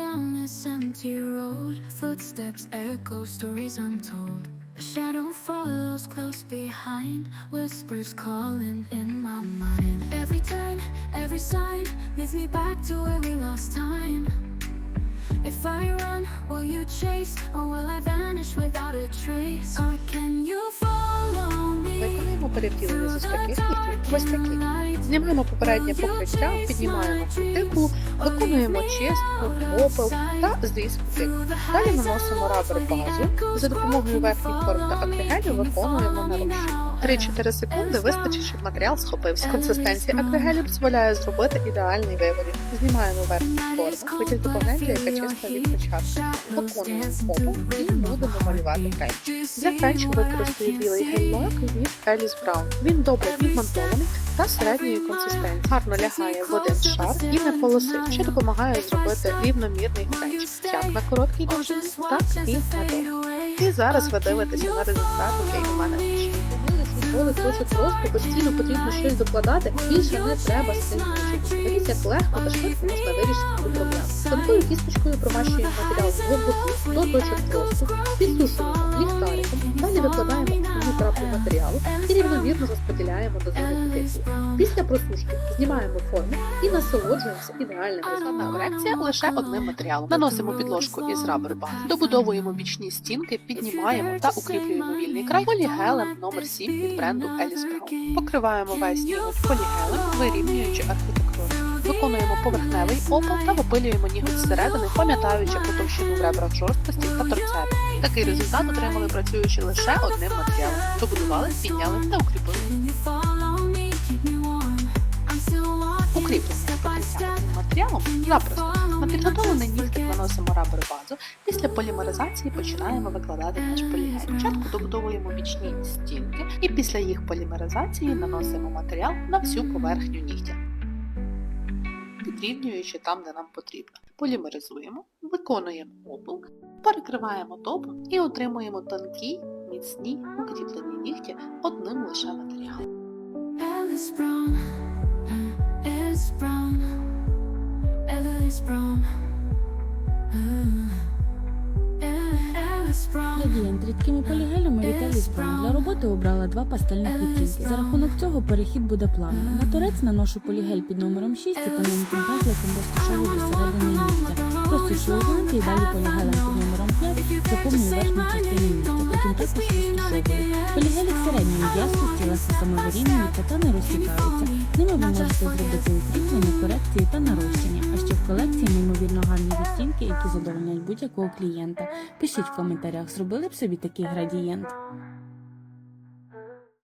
down this empty road. Footsteps echo stories untold. A shadow follows close behind Whispers calling in my mind. Every turn, every sign Leads me back to where we lost time. If I run, will you chase? Or will I vanish without Виконуємо з the таких літів Ось такі. Знімаємо попереднє покриття, піднімаємо кутикулу, виконуємо чистку, попел та зріз кутик. Далі наносимо рабер базу. За допомогою верхніх форм та акригелю виконуємо нарощення. 3-4 секунди вистачить, щоб матеріал схопився. Консистенція акригелю дозволяє зробити ідеальний виворіт. Знімаємо верхні форми, ви тільки яка чиста від початку. Виконуємо попел і будемо малювати френч. Для френчу використаю білий гель-лак від Alice Brown. Він добре відмонтований та середньої консистенції. Гарно лягає в один шар і не полосить, що допомагає зробити рівномірний френч, як на короткій довжині, так і на довгій. І зараз ви дивитеся на результат, який у мене вийшов. Коли хоче просто постійно потрібно щось докладати, більше не треба з цим мучитися. Дивіться, як легко та швидко можна вирішити цю проблему. Тонкою кісточкою промащуємо матеріал з двох боків до точок росту, підсушуємо ліхтариком, далі викладаємо основну матеріалу і рівномірно розподіляємо до зони. Після просушки знімаємо форму і насолоджуємося ідеальним результатом. Корекція лише одним матеріалом. Наносимо підложку із рабер баз, добудовуємо бічні стінки, піднімаємо та укріплюємо вільний край полігелем номер 7 від бренду Brown. Покриваємо весь ніготь полігелем, вирівнюючи архітектуру. Виконуємо поверхневий опал та випилюємо ніготь зсередини, пам'ятаючи про товщину в ребрах жорсткості та торцеві. Такий результат отримали працюючи лише одним матеріалом. Добудували, підняли та укріпили. Укріплення цим матеріалом запросто. На me, підготовлений нігтик наносимо рабер базу. Після полімеризації починаємо викладати наш полігель. Спочатку добудовуємо бічні стінки і після їх полімеризації наносимо матеріал на всю поверхню нігтя, підрівнюючи там, де нам потрібно. Полімеризуємо, виконуємо опил, перекриваємо топом і отримуємо тонкі, міцні, укріплені нігті одним лише матеріалом. Brown, Brown, Градієнт рідкими полігелями Alice Brown. Для роботи обрала два пастельних відтінки. За рахунок цього перехід буде плавним. На торець наношу полігель під номером 6 і тоненьким пензликом розташовую до середини нігтя. Просушую глинки і далі полігелем під номером 5 заповнюю верхню частину нігтя. Потім також розташовую. Полігелі середньої ясності легко самовирівнюються та не розтікаються. Ви можете зробити укріплення, корекції та нарощення. А ще в колекції неймовірно гарні відтінки, які задовольняють будь-якого клієнта. Пишіть в коментарях, зробили б собі такий градієнт.